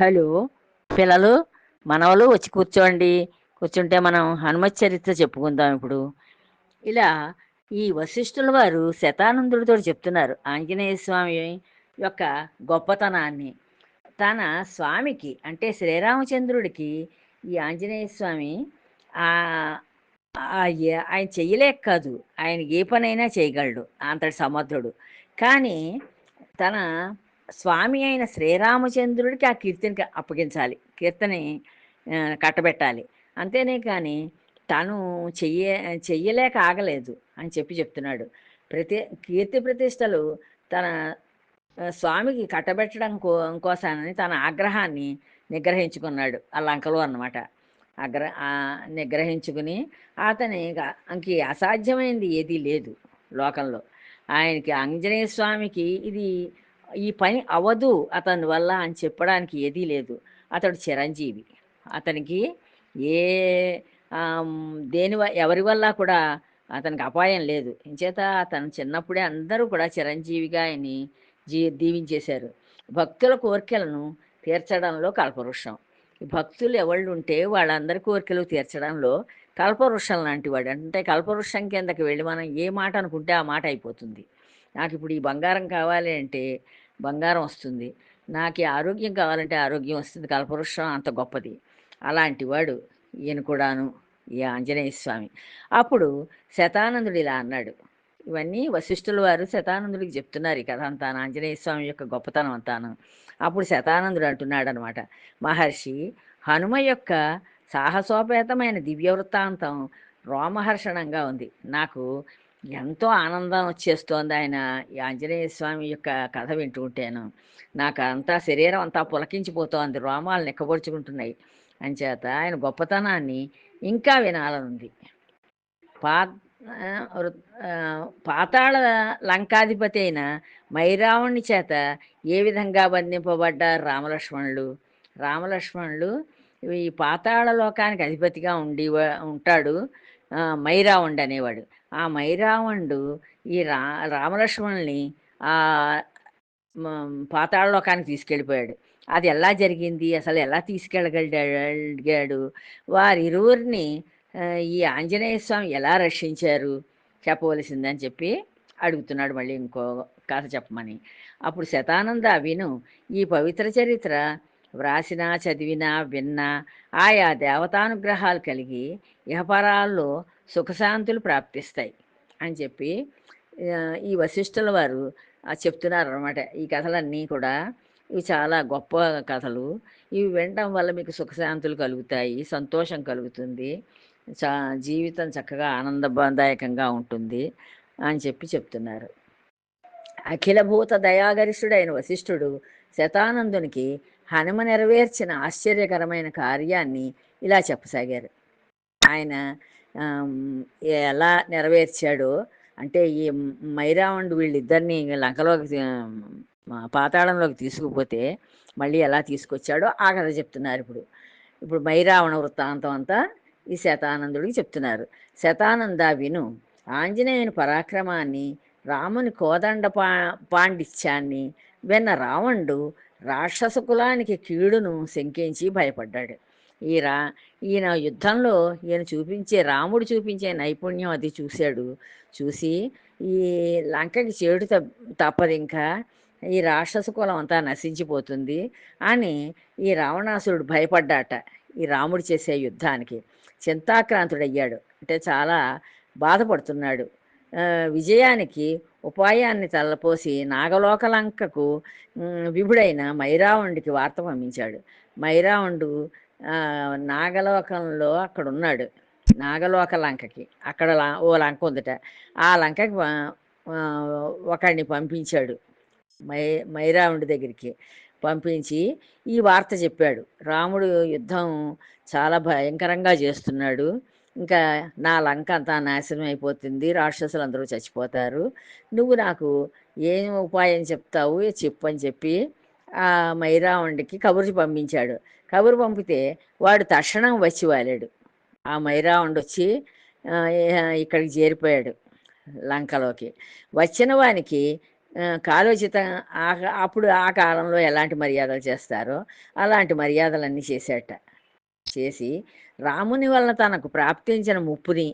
Hello. పిల్లలు మనవలు వచ్చి కూర్చోండి. కూర్చుంటే మనం హనుమత్ చరిత్ర చెప్పుకుందాం ఇప్పుడు. ఇలా ఈ వశిష్ఠుల వారు శతానందుడితో చెప్తున్నారు ఆంజనేయ స్వామి యొక్క గొప్పతనాన్ని. తన స్వామికి అంటే శ్రీరామచంద్రుడికి ఈ ఆంజనేయ స్వామి ఆయన చెయ్యలేక కాదు. ఆయన ఏ పనైనా చేయగలడు. అంతటి సమర్థుడు. కానీ తన స్వామి అయిన శ్రీరామచంద్రుడికి ఆ కీర్తిని అప్పగించాలి. కీర్తని కట్టబెట్టాలి. అంతేనే కానీ తను చెయ్య చెయ్యలేక ఆగలేదు అని చెప్పి చెప్తున్నాడు. ప్రతి కీర్తి ప్రతిష్టలు తన స్వామికి కట్టబెట్టడం కో కోసానని తన ఆగ్రహాన్ని నిగ్రహించుకున్నాడు. ఆ లంకలో అన్నమాట. అగ్ర నిగ్రహించుకుని అతని ఇంకి అసాధ్యమైనది ఏదీ లేదు లోకంలో. ఆయనకి ఆంజనేయ స్వామికి ఇది ఈ పని అవదు అతని వల్ల అని చెప్పడానికి ఏదీ లేదు. అతడు చిరంజీవి. అతనికి ఏ దేని ఎవరి వల్ల కూడా అతనికి అపాయం లేదు. ఇంచేత అతను చిన్నప్పుడే అందరూ కూడా చిరంజీవిగా ఆయన్ని జీ దీవించేశారు. భక్తుల కోరికలను తీర్చడంలో కల్పవృక్షం. భక్తులు ఎవళ్ళు ఉంటే వాళ్ళందరి కోరికలు తీర్చడంలో కల్పవృక్షం లాంటి వాడు. అంటే కల్పవృక్షం కిందకి వెళ్ళి మనం ఏ మాట అనుకుంటే ఆ మాట అయిపోతుంది. నాకు ఇప్పుడు ఈ బంగారం కావాలి అంటే బంగారం వస్తుంది. నాకు ఈ ఆరోగ్యం కావాలంటే ఆరోగ్యం వస్తుంది. కల్పవృక్షం అంత గొప్పది. అలాంటి వాడు ఈయన కూడాను ఈ ఆంజనేయ స్వామి. అప్పుడు శతానందుడు ఇలా అన్నాడు. ఇవన్నీ వశిష్ఠుల వారు శతానందుడికి చెప్తున్నారు ఈ కథ అంతా. ఆంజనేయ స్వామి యొక్క గొప్పతనం అంతాను. అప్పుడు శతానందుడు అంటున్నాడు అనమాట మహర్షి హనుమ యొక్క సాహసోపేతమైన దివ్య వృత్తాంతం రోమహర్షణంగా ఉంది. నాకు ఎంతో ఆనందం వచ్చేస్తోంది ఆయన. ఈ ఆంజనేయ స్వామి యొక్క కథ వింటుంటేను నాకు అంతా శరీరం అంతా పులకించిపోతోంది. రోమాలు నిక్కబొడుచుకుంటున్నాయి. అంచేత ఆయన గొప్పతనాన్ని ఇంకా వినాలనుంది. పా వృ- పాతాళ లంకాధిపతి అయిన మైరావణి చేత ఏ విధంగా బంధింపబడ్డారు రామలక్ష్మణులు? రామలక్ష్మణులు ఈ పాతాళ లోకానికి అధిపతిగా ఉండి ఉంటాడు. ఆ, అనేవాడు. ఆ మైరావణుడు ఈ రా రామలక్ష్మణుల్ని ఆ పాతాళలోకానికి తీసుకెళ్ళిపోయాడు. అది ఎలా జరిగింది? అసలు ఎలా తీసుకెళ్ళగలిగాడు? వారిరువురిని ఈ ఆంజనేయ స్వామి ఎలా రక్షించారు? చెప్పవలసిందని చెప్పి అడుగుతున్నాడు మళ్ళీ ఇంకో కథ చెప్పమని. అప్పుడు శతానంద విను ఈ పవిత్ర చరిత్ర వ్రాసినా చదివినా విన్నా ఆయా దేవతానుగ్రహాలు కలిగి ఇహపరాల్లో సుఖశాంతులు ప్రాప్తిస్తాయి అని చెప్పి ఈ వశిష్ఠుల వారు చెప్తున్నారు అనమాట ఈ కథలన్నీ కూడా ఇవి చాలా గొప్ప కథలు. ఇవి వినడం వల్ల మీకు సుఖశాంతులు కలుగుతాయి సంతోషం కలుగుతుంది చా జీవితం చక్కగా ఆనందదాయకంగా ఉంటుంది అని చెప్పి చెప్తున్నారు. అఖిలభూత దయాగరిష్ఠుడైన వశిష్ఠుడు శతానందునికి హనుమ నెరవేర్చిన ఆశ్చర్యకరమైన కార్యాన్ని ఇలా చెప్పసాగారు. ఆయన ఎలా నెరవేర్చాడో అంటే ఈ మైరావణుడు వీళ్ళిద్దరిని లంకలోకి పాతాళంలోకి తీసుకుపోతే మళ్ళీ ఎలా తీసుకొచ్చాడో ఆ కథ చెప్తున్నారు ఇప్పుడు. ఇప్పుడు మైరావణ వృత్తాంతం అంతా ఈ శతానందుడికి చెప్తున్నారు. శతానంద విను ఆంజనేయుని పరాక్రమాన్ని రాముని కోదండ పా పాండిత్యాన్ని విన్న రావణుడు రాక్షస కులానికి కీడును శంకించి భయపడ్డాడు. ఈ రా ఈయన యుద్ధంలో ఈయన చూపించే రాముడు చూపించే నైపుణ్యం అది చూశాడు. చూసి ఈ లంకకి చేడు తప్- తప్పదు ఇంకా. ఈ రాక్షస కులం అంతా నశించిపోతుంది అని ఈ రావణాసురుడు భయపడ్డాట ఈ రాముడు చేసే యుద్ధానికి. చింతాక్రాంతుడయ్యాడు. అంటే చాలా బాధపడుతున్నాడు. విజయానికి ఉపాయాన్ని తలపోసి నాగలోకలంకకు విభుడైన మైరావుడికి వార్త పంపించాడు. మైరావుడు నాగలోకంలో అక్కడ ఉన్నాడు నాగలోక లంకకి అక్కడ ఓ లంక ఉందట. ఆ లంకకి ఒకడిని పంపించాడు. మై మైరావుడి దగ్గరికి పంపించి ఈ వార్త చెప్పాడు. రాముడు యుద్ధం చాలా భయంకరంగా చేస్తున్నాడు. ఇంకా నా లంక అంతా నాశనం అయిపోతుంది. రాక్షసులు అందరూ చచ్చిపోతారు. నువ్వు నాకు ఏం ఉపాయం చెప్తావు? చెప్పు అని చెప్పి ఆ మైరావణుడికి కబురు పంపించాడు. కబురు పంపితే వాడు తక్షణం వచ్చి వాలాడు. ఆ మైరావణుడు వచ్చి ఇక్కడికి చేరిపోయాడు లంకలోకి. వచ్చిన వానికి కాలోచితం కాలోచిత ఆ అప్పుడు ఆ కాలంలో ఎలాంటి మర్యాదలు చేస్తారో అలాంటి మర్యాదలన్నీ చేసేట. చేసి రాముని వలన తనకు ప్రాప్తించిన ముప్పుని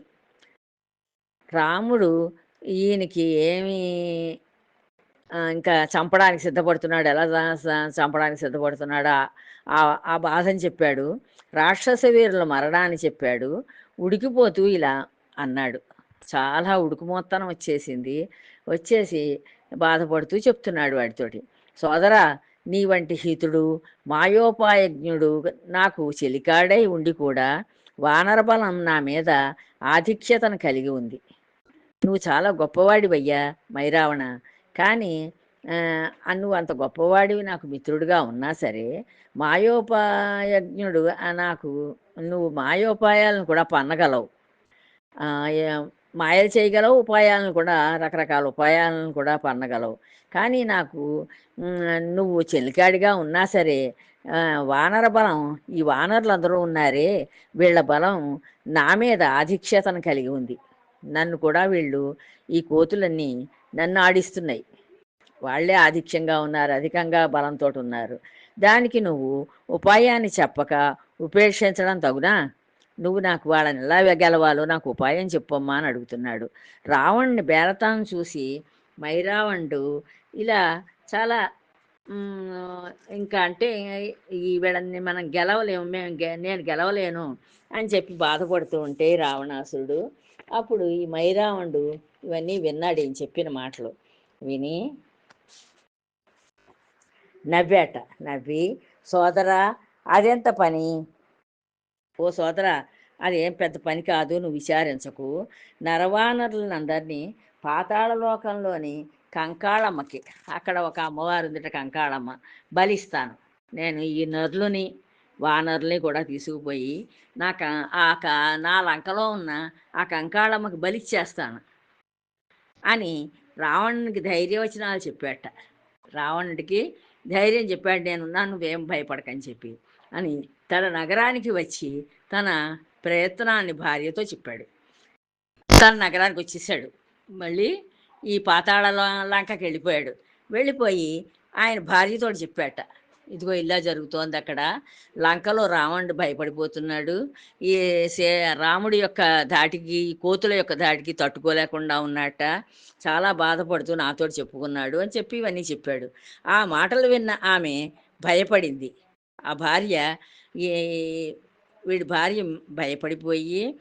రాముడు ఈయనకి ఏమి ఇంకా చంపడానికి సిద్ధపడుతున్నాడు ఎలా చంపడానికి సిద్ధపడుతున్నాడా ఆ ఆ బాధని చెప్పాడు. రాక్షస వీరుల మరణాన్ని చెప్పాడు. ఉడికిపోతూ ఇలా అన్నాడు. చాలా ఉడుకుమోత్తనం వచ్చేసింది. వచ్చేసి బాధపడుతూ చెప్తున్నాడు వాడితోటి. సోదరా నీ వంటి హితుడు మాయోపాయజ్ఞుడు నాకు చెలికాడై ఉండి కూడా వానరబలం నా మీద ఆధిక్యతను కలిగి ఉంది. నువ్వు చాలా గొప్పవాడివయ్యా మైరావణ. కానీ నువ్వు అంత గొప్పవాడివి నాకు మిత్రుడిగా ఉన్నా సరే మాయోపాయజ్ఞుడు నాకు నువ్వు మాయోపాయాలను కూడా పన్నగలవు. మాయలు చేయగలవు ఉపాయాలను కూడా రకరకాల ఉపాయాలను కూడా పన్నగలవు కానీ నాకు నువ్వు చెలికాడిగా ఉన్నా సరే వానర బలం ఈ వానరులు అందరూ ఉన్నారే వీళ్ళ బలం నా మీద ఆధిక్యతను కలిగి ఉంది. నన్ను కూడా వీళ్ళు ఈ కోతులన్నీ నన్ను ఆడిస్తున్నాయి. వాళ్ళే ఆధిక్యంగా ఉన్నారు అధికంగా బలంతో ఉన్నారు. దానికి నువ్వు ఉపాయాన్ని చెప్పక ఉపేక్షించడం తగునా? నువ్వు నాకు వాళ్ళని ఎలా గెలవాలో నాకు ఉపాయం చెప్పమ్మా అని అడుగుతున్నాడు. రావణ్ణి బేరతాను చూసి మైరావణుడు ఇలా చాలా ఇంకా అంటే ఈ వీళ్ళని మనం గెలవలేము మేము గె- నేను గెలవలేను అని చెప్పి బాధపడుతూ ఉంటే రావణాసురుడు. అప్పుడు ఈ మైరావణుడు ఇవన్నీ విన్నాడు ఈయన చెప్పిన మాటలు. విని నవ్వేట. నవ్వి సోదరా అదెంత పని? ఓ సోదరా అదేం పెద్ద పని కాదు నువ్వు విచారించకు. నరవానరులందరినీ పాతాళలోకంలోని కంకాళమ్మకి అక్కడ ఒక అమ్మవారు ఉందిట కంకాళమ్మ బలిస్తాను. నేను ఈ నరులని వానరుల్ని కూడా తీసుకుపోయి నాకు ఆ క నా లంకలో ఉన్న ఆ కంకాళమ్మకి బలిచ్చేస్తాను అని రావణునికి వచ్చినాలు చెప్పాట. రావణుడికి ధైర్యం చెప్పాడు నేనున్నాను నువ్వేం భయపడకని చెప్పి అని తన నగరానికి వచ్చి తన ప్రయత్నాన్ని భార్యతో చెప్పాడు. తన నగరానికి వచ్చేసాడు. మళ్ళీ ఈ పాతాళ లంకకి వెళ్ళిపోయాడు. వెళ్ళిపోయి ఆయన భార్యతో చెప్పాట. ఇదిగో ఇలా జరుగుతోంది అక్కడ. లంకలో రావణుడు భయపడిపోతున్నాడు. ఈ సే రాముడి యొక్క ధాటికి కోతుల యొక్క ధాటికి తట్టుకోలేకుండా ఉన్నట్ట చాలా బాధపడుతూ నాతో చెప్పుకున్నాడు అని చెప్పి ఇవన్నీ చెప్పాడు. ఆ మాటలు విన్న ఆమె భయపడింది. ఆ భార్య వీడి భార్య భయపడిపోయి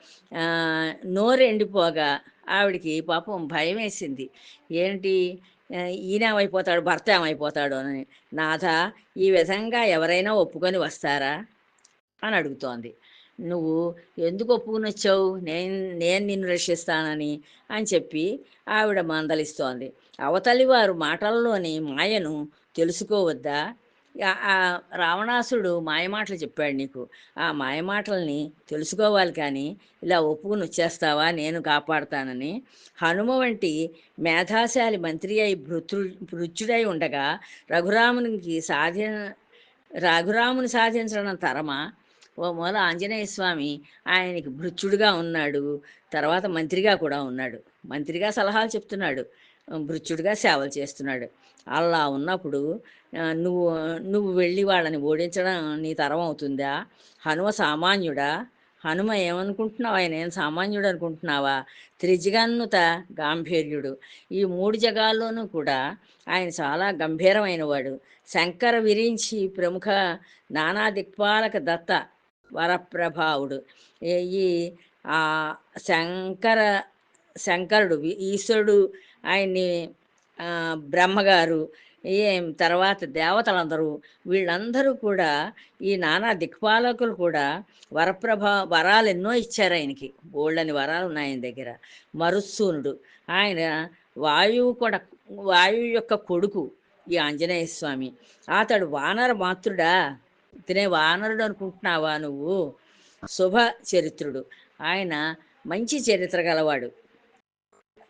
నోరెండిపోగా ఆవిడికి పాపం భయం వేసింది ఏంటి? ఆ, ఈయన ఏమైపోతాడు? భర్త ఏమైపోతాడు? అని. నాథ ఈ విధంగా ఎవరైనా ఒప్పుకొని వస్తారా? అని అడుగుతోంది. నువ్వు ఎందుకు ఒప్పుకుని వచ్చావు? నేను నేను నిన్ను రక్షిస్తానని అని చెప్పి ఆవిడ మందలిస్తోంది. అవతలి వారు మాటల్లోని మాయను తెలుసుకోవద్దా? ఆ- రావణాసుడు మాయమాటలు చెప్పాడు నీకు. ఆ మాయమాటల్ని తెలుసుకోవాలి కానీ ఇలా ఒప్పుకుని వచ్చేస్తావా? నేను కాపాడుతానని. హనుమ వంటి మేధాశాలి మంత్రి అయి భృతు భృత్యుడై ఉండగా రఘురామునికి సాధి రఘురాముని సాధించడం తరమా? ఓ మూల ఆంజనేయ స్వామి ఆయనకి భృత్యుడుగా ఉన్నాడు. తర్వాత మంత్రిగా కూడా ఉన్నాడు. మంత్రిగా సలహాలు చెప్తున్నాడు. భృత్యుడిగా సేవలు చేస్తున్నాడు. అలా ఉన్నప్పుడు నువ్వు నువ్వు వెళ్ళి వాళ్ళని ఓడించడం నీ తరం అవుతుందా? హనుమ సామాన్యుడా? హనుమ ఏమనుకుంటున్నావు? ఆయన ఏం సామాన్యుడు అనుకుంటున్నావా? త్రిజగన్నుత గాంభీర్యుడు. ఈ మూడు జగాల్లోనూ కూడా ఆయన చాలా గంభీరమైన వాడు శంకర విరించి ప్రముఖ నానా దిక్పాలక దత్త వరప్రభావుడు. ఈ- శంకర శంకరుడు ఈశ్వరుడు ఆయన్ని బ్రహ్మగారు ఏం తర్వాత దేవతలందరూ వీళ్ళందరూ కూడా ఈ నానా దిక్పాలకులు కూడా వరప్రభ వరాలు ఎన్నో ఇచ్చారు ఆయనకి. బోళ్ళని వరాలు ఉన్నాయి ఆయన దగ్గర. మరుసూనుడు ఆయన వాయువు కూడా వాయువు యొక్క కొడుకు ఈ ఆంజనేయ స్వామి. అతడు వానర మాతృడా. తినే వానరుడు అనుకుంటున్నావా నువ్వు? శుభ చరిత్రుడు. ఆయన మంచి చరిత్ర గలవాడు.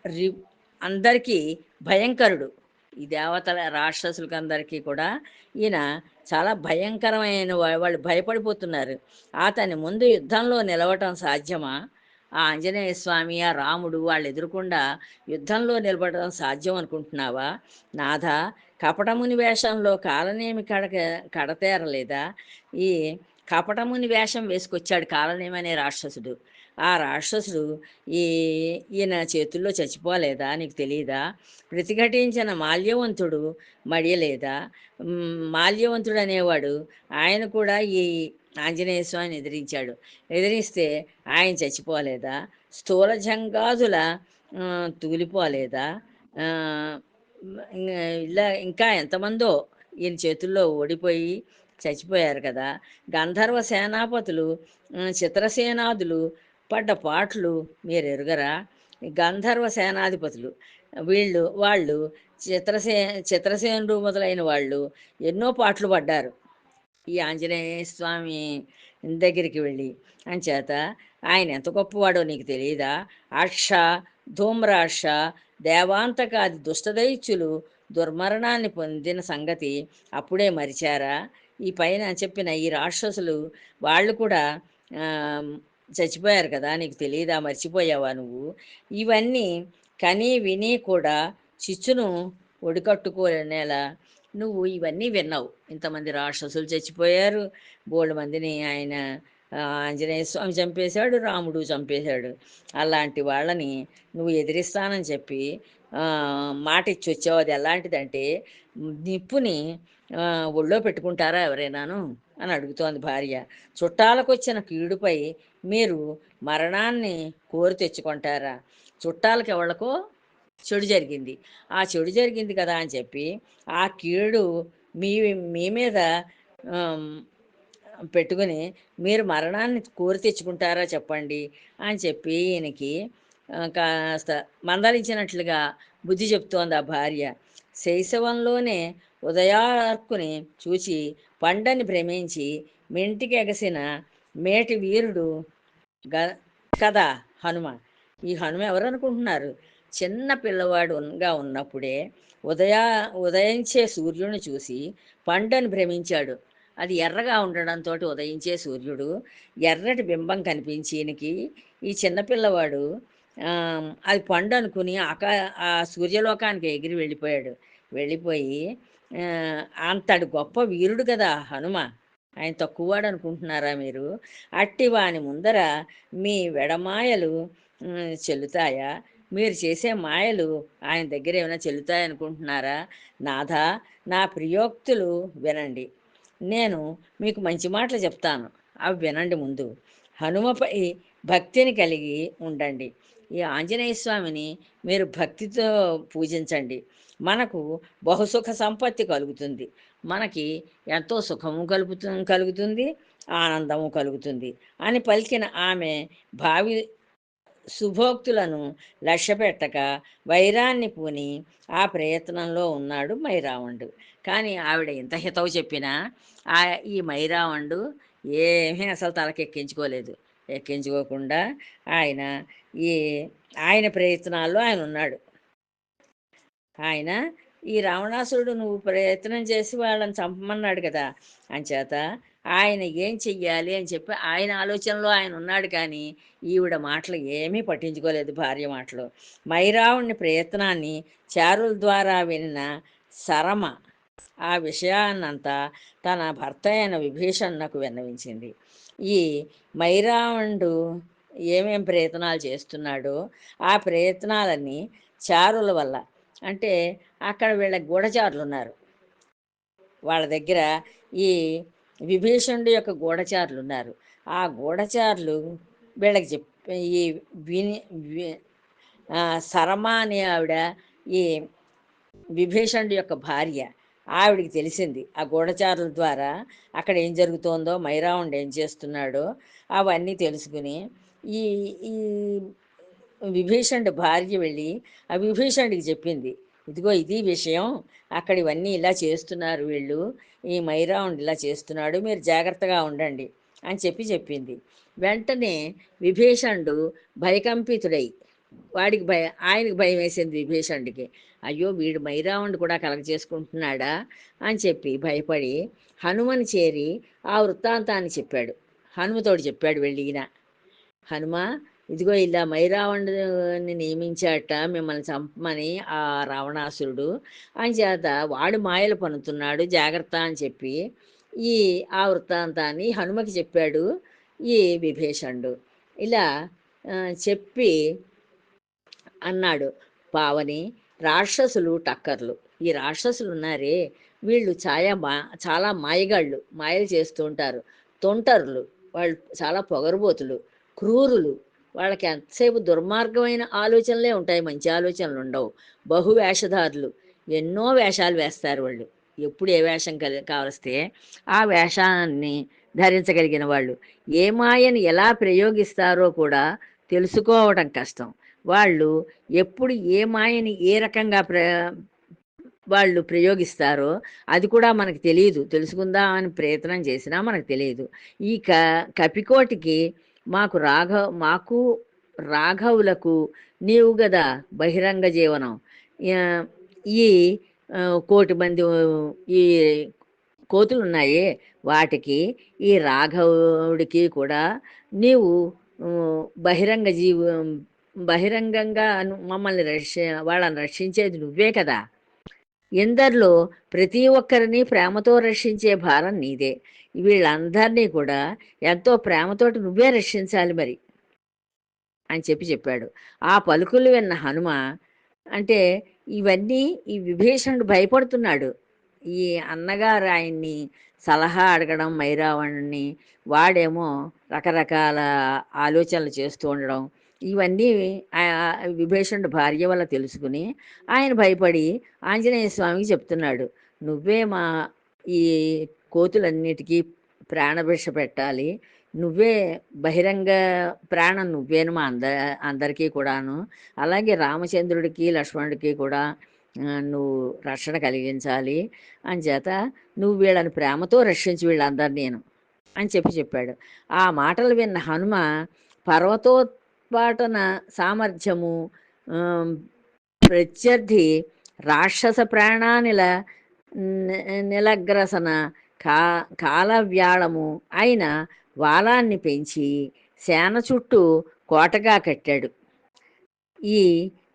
రి అందరికీ భయంకరుడు. ఈ దేవతల రాక్షసులకి అందరికీ కూడా ఈయన చాలా భయంకరమైన వాళ్ళు భయపడిపోతున్నారు. అతని ముందు యుద్ధంలో నిలవటం సాధ్యమా? ఆ ఆంజనేయ స్వామి ఆ రాముడు వాళ్ళు ఎదురకుండా యుద్ధంలో నిలబడడం సాధ్యం అనుకుంటున్నావా? నాథ కపటముని వేషంలో కాలనేమి కడక కడతేరలేదా? ఈ కపటముని వేషం వేసుకొచ్చాడు కాలనేమి అనే రాక్షసుడు. ఆ రాక్షసుడు ఈ ఈయన చేతుల్లో చచ్చిపోలేదా? నీకు తెలియదా ప్రతిఘటించిన మాల్యవంతుడు మడియలేదా? మాల్యవంతుడు అనేవాడు ఆయన కూడా ఈ ఆంజనేయ స్వామిని ఎదిరించాడు. ఎదిరిస్తే ఆయన చచ్చిపోలేదా? స్థూల జంగాదుల తూలిపోలేదా? ఇలా ఇంకా ఎంతమందో ఈయన చేతుల్లో ఓడిపోయి చచ్చిపోయారు కదా. గంధర్వ సేనాపతులు చిత్రసేనాదులు పడ్డ పాటలు మీరు ఎరుగరా గంధర్వ సేనాధిపతులు. వీళ్ళు వాళ్ళు చిత్రసే చిత్రసేనుడు మొదలైన వాళ్ళు ఎన్నో పాటలు పడ్డారు ఈ ఆంజనేయ స్వామి దగ్గరికి వెళ్ళి అంచేత ఆయన ఎంత గొప్పవాడో నీకు తెలియదా అక్ష ధూమ్రాక్ష దేవాంతకాది దుష్టదైత్యులు దుర్మరణాన్ని పొందిన సంగతి అప్పుడే మరిచారా? ఈ పైన చెప్పిన ఈ రాక్షసులు వాళ్ళు కూడా చచ్చిపోయారు కదా నీకు తెలియదా మర్చిపోయావా నువ్వు? ఇవన్నీ కని విని కూడా చిచ్చును ఒడికట్టుకోనేలా నువ్వు ఇవన్నీ విన్నావు. ఇంతమంది రాక్షసులు చచ్చిపోయారు. బోల్డ్ మందిని ఆయన ఆంజనేయ స్వామి చంపేశాడు రాముడు చంపేశాడు. అలాంటి వాళ్ళని నువ్వు ఎదిరిస్తానని చెప్పి మాట ఇచ్చి వచ్చావు. అది ఎలాంటిదంటే నిప్పుని ఒళ్ళో పెట్టుకుంటారా ఎవరైనాను? అని అడుగుతోంది భార్య. చుట్టాలకు వచ్చిన కీడుపై మీరు మరణాన్ని కోరి తెచ్చుకుంటారా? చుట్టాలకు ఎవళ్ళకో చెడు జరిగింది. ఆ చెడు జరిగింది కదా అని చెప్పి ఆ కీడు మీ మీ మీద పెట్టుకుని మీరు మరణాన్ని కోరి తెచ్చుకుంటారా చెప్పండి అని చెప్పి ఈయనకి కాస్త మందలించినట్లుగా బుద్ధి చెప్తోంది ఆ భార్య. శైశవంలోనే ఉదయార్కుని చూచి పండని భ్రమించి మెంటికి ఎగసిన మేటి వీరుడు గ కదా హనుమ. ఈ హనుమ ఎవరు అనుకుంటున్నారు? చిన్న పిల్లవాడుగా ఉన్నప్పుడే ఉదయ ఉదయించే సూర్యుడిని చూసి పండని భ్రమించాడు. అది ఎర్రగా ఉండడంతో ఉదయించే సూర్యుడు ఎర్రటి బింబం కనిపించి ఈయనకి ఈ చిన్నపిల్లవాడు అది పండు అనుకుని ఆకా ఆ సూర్యలోకానికి ఎగిరి వెళ్ళిపోయాడు. వెళ్ళిపోయి అంతటి గొప్ప వీరుడు కదా హనుమ ఆయన తక్కువవాడు అనుకుంటున్నారా మీరు? అట్టి వాని ముందర మీ వెడమాయలు చెల్లుతాయా? మీరు చేసే మాయలు ఆయన దగ్గర ఏమైనా చెల్లుతాయనుకుంటున్నారా నాథా నా ప్రియోక్తులు వినండి. నేను మీకు మంచి మాటలు చెప్తాను. అవి వినండి ముందు. హనుమపై భక్తిని కలిగి ఉండండి. ఈ ఆంజనేయ స్వామిని మీరు భక్తితో పూజించండి. మనకు బహుసుఖ సంపత్తి కలుగుతుంది. మనకి ఎంతో సుఖము కలుగుతు కలుగుతుంది ఆనందము కలుగుతుంది అని పలికిన ఆమె భావి శుభోక్తులను లక్ష్యపెట్టక వైరాన్ని పూని ఆ ప్రయత్నంలో ఉన్నాడు మైరావణుడు కానీ ఆవిడ ఇంత హితవు చెప్పినా ఆ ఈ మైరావణుడు ఏమీ అసలు తలకెక్కించుకోలేదు. ఎక్కించుకోకుండా ఆయన ఈ ఆయన ప్రయత్నాల్లో ఆయన ఉన్నాడు. ఆయన ఈ రావణాసురుడు నువ్వు ప్రయత్నం చేసి వాళ్ళని చంపమన్నాడు కదా అంచేత ఆయన ఏం చెయ్యాలి అని చెప్పి ఆయన ఆలోచనలో ఆయన ఉన్నాడు కానీ ఈవిడ మాటలు ఏమీ పట్టించుకోలేదు భార్య మాటలు. మైరావుని ప్రయత్నాన్ని చారుల ద్వారా వినిన సరమ ఆ విషయాన్నంతా తన భర్త అయిన విభీషణకు విన్నవించింది. ఈ మైరావణుడు ఏమేం ప్రయత్నాలు చేస్తున్నాడో ఆ ప్రయత్నాలన్నీ చారుల వల్ల. అంటే అక్కడ వీళ్ళ గూఢచారులు ఉన్నారు వాళ్ళ దగ్గర ఈ విభీషణుడి యొక్క గూఢచారులు ఉన్నారు ఆ గూఢచారులు వీళ్ళకి చెప్ ఈ విని సరమా సరమ అనే ఆవిడ ఈ విభీషణుడి యొక్క భార్య. ఆవిడికి తెలిసింది. ఆ గూఢచారుల ద్వారా అక్కడ ఏం జరుగుతోందో మైరావణుడు ఏం చేస్తున్నాడో అవన్నీ తెలుసుకుని ఈ ఈ విభీషణుడి భార్య వెళ్ళి ఆ విభీషణుడికి చెప్పింది. ఇదిగో ఇది విషయం అక్కడ ఇవన్నీ ఇలా చేస్తున్నారు వీళ్ళు ఈ మైరావణుడు ఇలా చేస్తున్నాడు మీరు జాగ్రత్తగా ఉండండి అని చెప్పి చెప్పింది. వెంటనే విభీషణుడు భయకంపితుడై వాడికి భయ ఆయనకి భయం వేసింది విభీషణుడికి అయ్యో వీడు మైరావణుడు కూడా కలగ చేసుకుంటున్నాడా అని చెప్పి భయపడి హనుమని చేరి ఆ వృత్తాంతాన్ని చెప్పాడు. హనుమతోడు చెప్పాడు వెళ్ళిన హనుమ ఇదిగో ఇలా మైరావణుని నియమించాట మిమ్మల్ని చంపమని ఆ రావణాసురుడు. అని చేత వాడు మాయలు పనుతున్నాడు జాగ్రత్త అని చెప్పి ఈ ఆ వృత్తాంతాన్ని హనుమకి చెప్పాడు ఈ విభీషణుడు. ఇలా చెప్పి అన్నాడు. పావని రాక్షసులు టక్కర్లు. ఈ రాక్షసులు ఉన్నారే వీళ్ళు ఛాయ మా చాలా మాయగాళ్ళు మాయలు చేస్తూ ఉంటారు. తొంటరులు వాళ్ళు చాలా పొగరుబోతులు క్రూరులు. వాళ్ళకి ఎంతసేపు దుర్మార్గమైన ఆలోచనలే ఉంటాయి మంచి ఆలోచనలు ఉండవు. బహు వేషధారులు. ఎన్నో వేషాలు వేస్తారు వాళ్ళు. ఎప్పుడు ఏ వేషం కలి కావలిస్తే ఆ వేషాన్ని ధరించగలిగిన వాళ్ళు. ఏ మాయని ఎలా ప్రయోగిస్తారో కూడా తెలుసుకోవడం కష్టం. వాళ్ళు ఎప్పుడు ఏ మాయని ఏ రకంగా ప్ర వాళ్ళు ప్రయోగిస్తారో అది కూడా మనకు తెలియదు. తెలుసుకుందాం అని ప్రయత్నం చేసినా మనకు తెలియదు. ఈ క కపికోటికి మాకు రాఘవ మాకు రాఘవులకు నీవు గదా బహిరంగ జీవనం. ఈ కోటి మంది ఈ కోతులు ఉన్నాయి వాటికి ఈ రాఘవుడికి కూడా నీవు బహిరంగ జీవ బహిరంగంగా మమ్మల్ని రక్ష వాళ్ళని రక్షించేది నువ్వే కదా. ఎందరిలో ప్రతి ఒక్కరిని ప్రేమతో రక్షించే భారం నీదే. వీళ్ళందరినీ కూడా ఎంతో ప్రేమతోటి నువ్వే రక్షించాలి మరి. అని చెప్పి చెప్పాడు. ఆ పలుకులు విన్న హనుమ అంటే ఇవన్నీ ఈ విభీషణుడు భయపడుతున్నాడు. ఈ అన్నగారు ఆయన్ని సలహా అడగడం మైరావణ్ణి వాడేమో రకరకాల ఆలోచనలు చేస్తూ ఉండడం ఇవన్నీ ఆ- విభీషణుడు భార్య వల్ల తెలుసుకుని ఆయన భయపడి ఆంజనేయ స్వామికి చెప్తున్నాడు నువ్వే మా ఈ కోతులన్నిటికీ ప్రాణభిక్ష పెట్టాలి నువ్వే బహిరంగ ప్రాణం నువ్వేను మా అంద అందరికీ కూడాను అలాగే రామచంద్రుడికి లక్ష్మణుడికి కూడా నువ్వు రక్షణ కలిగించాలి అని చేత నువ్వు వీళ్ళని ప్రేమతో రక్షించి వీళ్ళందరినీ నేను అని చెప్పి చెప్పాడు. ఆ మాటలు విన్న హనుమ ఉత్పాటన సామర్థ్యము ప్రత్యర్థి రాక్షస ప్రాణానిల ని- నిలగ్రసన కా కాలవ్యాళము అయిన వాలాన్ని పెంచి సేన చుట్టూ కోటగా కట్టాడు. ఈ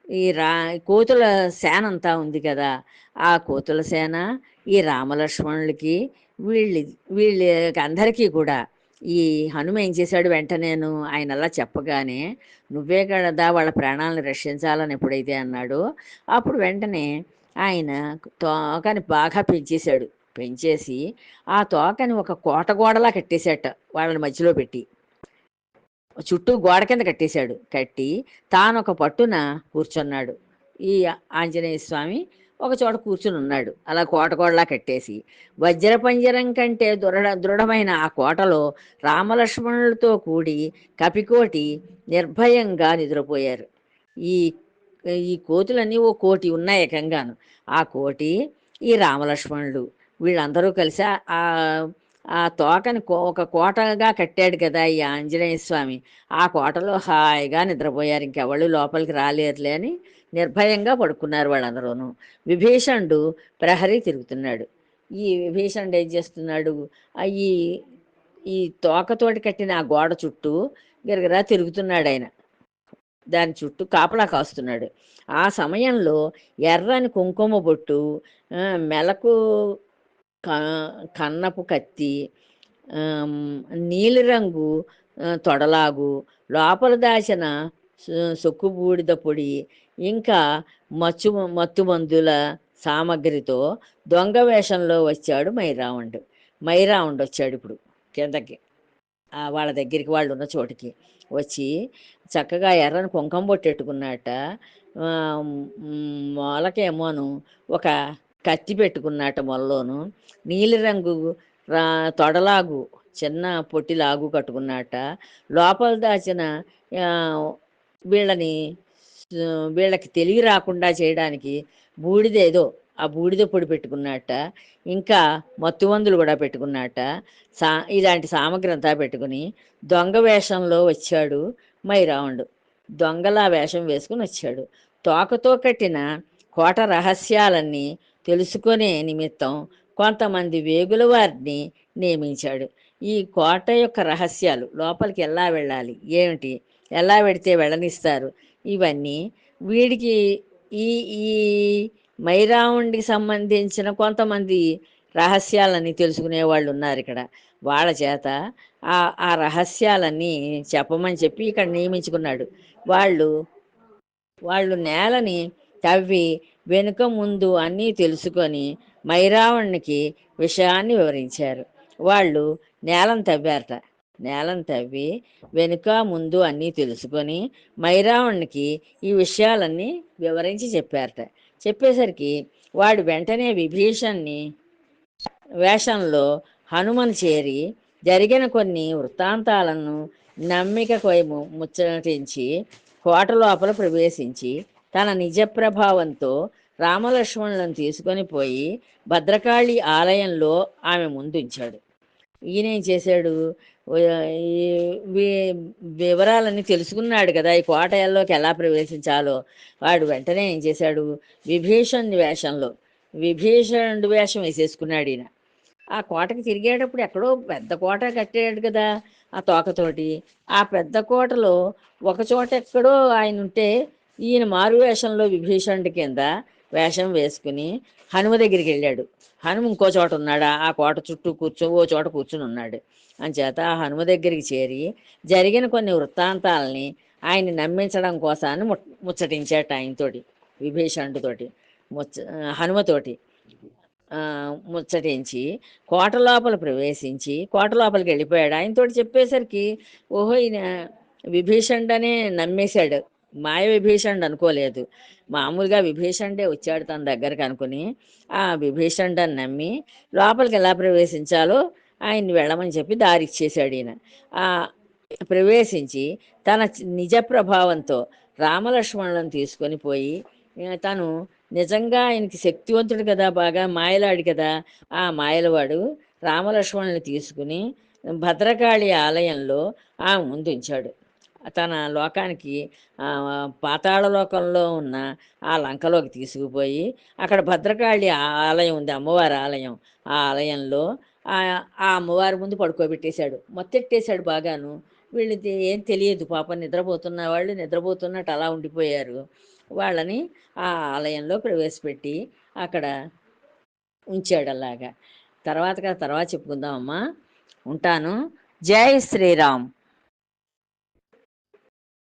ఈ రా కోతుల సేన అంతా ఉంది కదా ఆ కోతుల సేన ఈ రామలక్ష్మణులకి వీళ్ళ వీళ్ళకి అందరికీ కూడా ఈ హనుమ ఏం చేశాడు వెంటనేను ఆయన అలా చెప్పగానే నువ్వే కదా వాళ్ళ ప్రాణాలను రక్షించాలని ఎప్పుడైతే అన్నాడో అప్పుడు వెంటనే ఆయన తోకని బాగా పెంచేశాడు. పెంచేసి ఆ తోకని ఒక కోట గోడలా కట్టేశాట వాళ్ళని మధ్యలో పెట్టి. చుట్టూ గోడ కింద కట్టేశాడు. కట్టి తాను ఒక పట్టున కూర్చున్నాడు. ఈ ఆంజనేయ స్వామి ఒక చోట కూర్చుని ఉన్నాడు. అలా కోట గోడలా కట్టేసి వజ్రపంజరం కంటే దృఢ దృఢమైన ఆ కోటలో రామలక్ష్మణులతో కూడి కపికోటి నిర్భయంగా నిద్రపోయారు. ఈ ఈ కోతులన్నీ ఓ కోటి ఉన్నాయి ఏకంగాను. ఆ కోటి ఈ రామలక్ష్మణులు వీళ్ళందరూ కలిసి ఆ- ఆ తోకని కో- ఒక కోటగా కట్టాడు కదా ఈ ఆంజనేయ స్వామి. ఆ కోటలో హాయిగా నిద్రపోయారు. ఇంకెవళ్ళు లోపలికి రాలేరులే అని నిర్భయంగా పడుకున్నారు వాళ్ళందరూను. విభీషణుడు ప్రహరీ తిరుగుతున్నాడు. ఈ విభీషణుడు ఏం చేస్తున్నాడు? ఈ ఈ తోకతోటి కట్టిన ఆ గోడ చుట్టూ గిరగిరా తిరుగుతున్నాడు ఆయన. దాని చుట్టూ కాపలా కాస్తున్నాడు. ఆ సమయంలో ఎర్రని కుంకుమ బొట్టు మెలకు కన్నపు కత్తి నీలిరంగు తొడలాగు లోపల దాచిన సొక్కుబూడిద పొడి ఇంకా మచ్చు మత్తుమందుల సామగ్రితో దొంగ వేషంలో వచ్చాడు మైరావణుడు మైరావణుడు వచ్చాడు ఇప్పుడు కిందకి వాళ్ళ దగ్గరికి వాళ్ళు ఉన్న చోటికి వచ్చి చక్కగా ఎర్రని కుంకం పొట్టెట్టుకున్నట్ట ఆ, మొలకేమోను ఒక కత్తి పెట్టుకున్నట మొల్లోను. నీలిరంగు రా తొడలాగు చిన్న పొట్టిలాగు కట్టుకున్నట. లోపల దాచిన వీళ్ళని వీళ్ళకి తెలివి రాకుండా చేయడానికి బూడిదేదో ఆ బూడిద పొడి పెట్టుకున్నట్ట ఇంకా మత్తుమందులు కూడా పెట్టుకున్నట్ట సా ఇలాంటి సామగ్రి అంతా పెట్టుకుని దొంగ వేషంలో వచ్చాడు మైరావణుడు దొంగలా వేషం వేసుకుని వచ్చాడు. తోకతో కట్టిన కోట రహస్యాలన్నీ తెలుసుకునే నిమిత్తం కొంతమంది వేగుల వారిని నియమించాడు. ఈ కోట యొక్క రహస్యాలు లోపలికి ఎలా వెళ్ళాలి? ఏమిటి? ఎలా వెడితే వెళ్ళనిస్తారు? ఇవన్నీ వీడికి ఈ ఈ మైరావుండికి సంబంధించిన కొంతమంది రహస్యాలని తెలుసుకునే వాళ్ళు ఉన్నారు ఇక్కడ. వాళ్ళ చేత ఆ ఆ రహస్యాలన్నీ చెప్పమని చెప్పి ఇక్కడ నియమించుకున్నాడు. వాళ్ళు వాళ్ళు నేలని తవ్వి వెనుక ముందు అన్నీ తెలుసుకొని మైరావణ్ణికి విషయాన్ని వివరించారు. వాళ్ళు నేలను తవ్వారట. నేలను తవ్వి వెనుక ముందు అన్నీ తెలుసుకొని మైరావణ్ణికి ఈ విషయాలన్నీ వివరించి చెప్పారట. చెప్పేసరికి వాడు వెంటనే విభీషణ్ణి వేషంలో హనుమను చేరి జరిగిన కొన్ని వృత్తాంతాలను నమ్మిక కొయము ముచ్చటించి కోట లోపల ప్రవేశించి తన నిజ ప్రభావంతో రామలక్ష్మణులను తీసుకొని పోయి భద్రకాళి ఆలయంలో ఆమె ముందుంచాడు. ఈయన ఏం చేశాడు వివరాలన్నీ తెలుసుకున్నాడు కదా ఈ కోటయాల్లోకి ఎలా ప్రవేశించాలో. వాడు వెంటనే ఏం చేశాడు? విభీషణ్ వేషంలో విభీషణుడు వేషం వేసేసుకున్నాడు ఈయన. ఆ కోటకి తిరిగేటప్పుడు ఎక్కడో పెద్ద కోట కట్టాడు కదా ఆ తోకతోటి. ఆ పెద్ద కోటలో ఒక చోట ఎక్కడో ఆయన ఉంటే ఈయన మారు వేషంలో విభీషణుడి కింద వేషం వేసుకుని హనుమ దగ్గరికి వెళ్ళాడు హనుమ ఇంకో చోట ఉన్నాడా? ఆ కోట చుట్టూ కూర్చో ఓ చోట కూర్చుని ఉన్నాడు. అంచేత ఆ హనుమ దగ్గరికి చేరి జరిగిన కొన్ని వృత్తాంతాలని ఆయన నమ్మించడం కోసాన్ని ము ముచ్చటించాట ఆయనతోటి విభీషణుడితోటి ముచ్చ హనుమతోటి ముచ్చటించి కోట లోపల ప్రవేశించి కోట లోపలికి వెళ్ళిపోయాడు. ఆయనతోటి చెప్పేసరికి ఓహో ఈయన విభీషణుడనే నమ్మేశాడు. మాయ విభీషణుడు అనుకోలేదు. మామూలుగా విభీషణుడే వచ్చాడు తన దగ్గరకు అనుకుని ఆ విభీషణుడని నమ్మి లోపలికి ఎలా ప్రవేశించాలో ఆయన్ని వెళ్ళమని చెప్పి దారి ఇచ్చేశాడు ఈయన. ఆ ప్రవేశించి తన నిజ ప్రభావంతో రామలక్ష్మణులను తీసుకొని పోయి తను నిజంగా ఆయనకి శక్తివంతుడు కదా బాగా మాయలాడు కదా ఆ మాయలవాడు రామలక్ష్మణుని తీసుకుని భద్రకాళి ఆలయంలో ఆ ముందుంచాడు తన లోకానికి పాతాళ లోకంలో ఉన్న ఆ లంకలోకి తీసుకుపోయి అక్కడ భద్రకాళి ఆ- ఆలయం ఉంది అమ్మవారి ఆలయం. ఆ ఆలయంలో ఆ అమ్మవారి ముందు పడుకోబెట్టేశాడు. మొత్తెట్టేశాడు బాగాను. వీళ్ళకి ఏం తెలియదు. పాపం నిద్రపోతున్న వాళ్ళు నిద్రపోతున్నట్టు అలా ఉండిపోయారు. వాళ్ళని ఆ ఆలయంలో ప్రవేశపెట్టి అక్కడ ఉంచాడు అలాగా. తర్వాత తర్వాత చెప్పుకుందామమ్మా. ఉంటాను. జై శ్రీరామ్.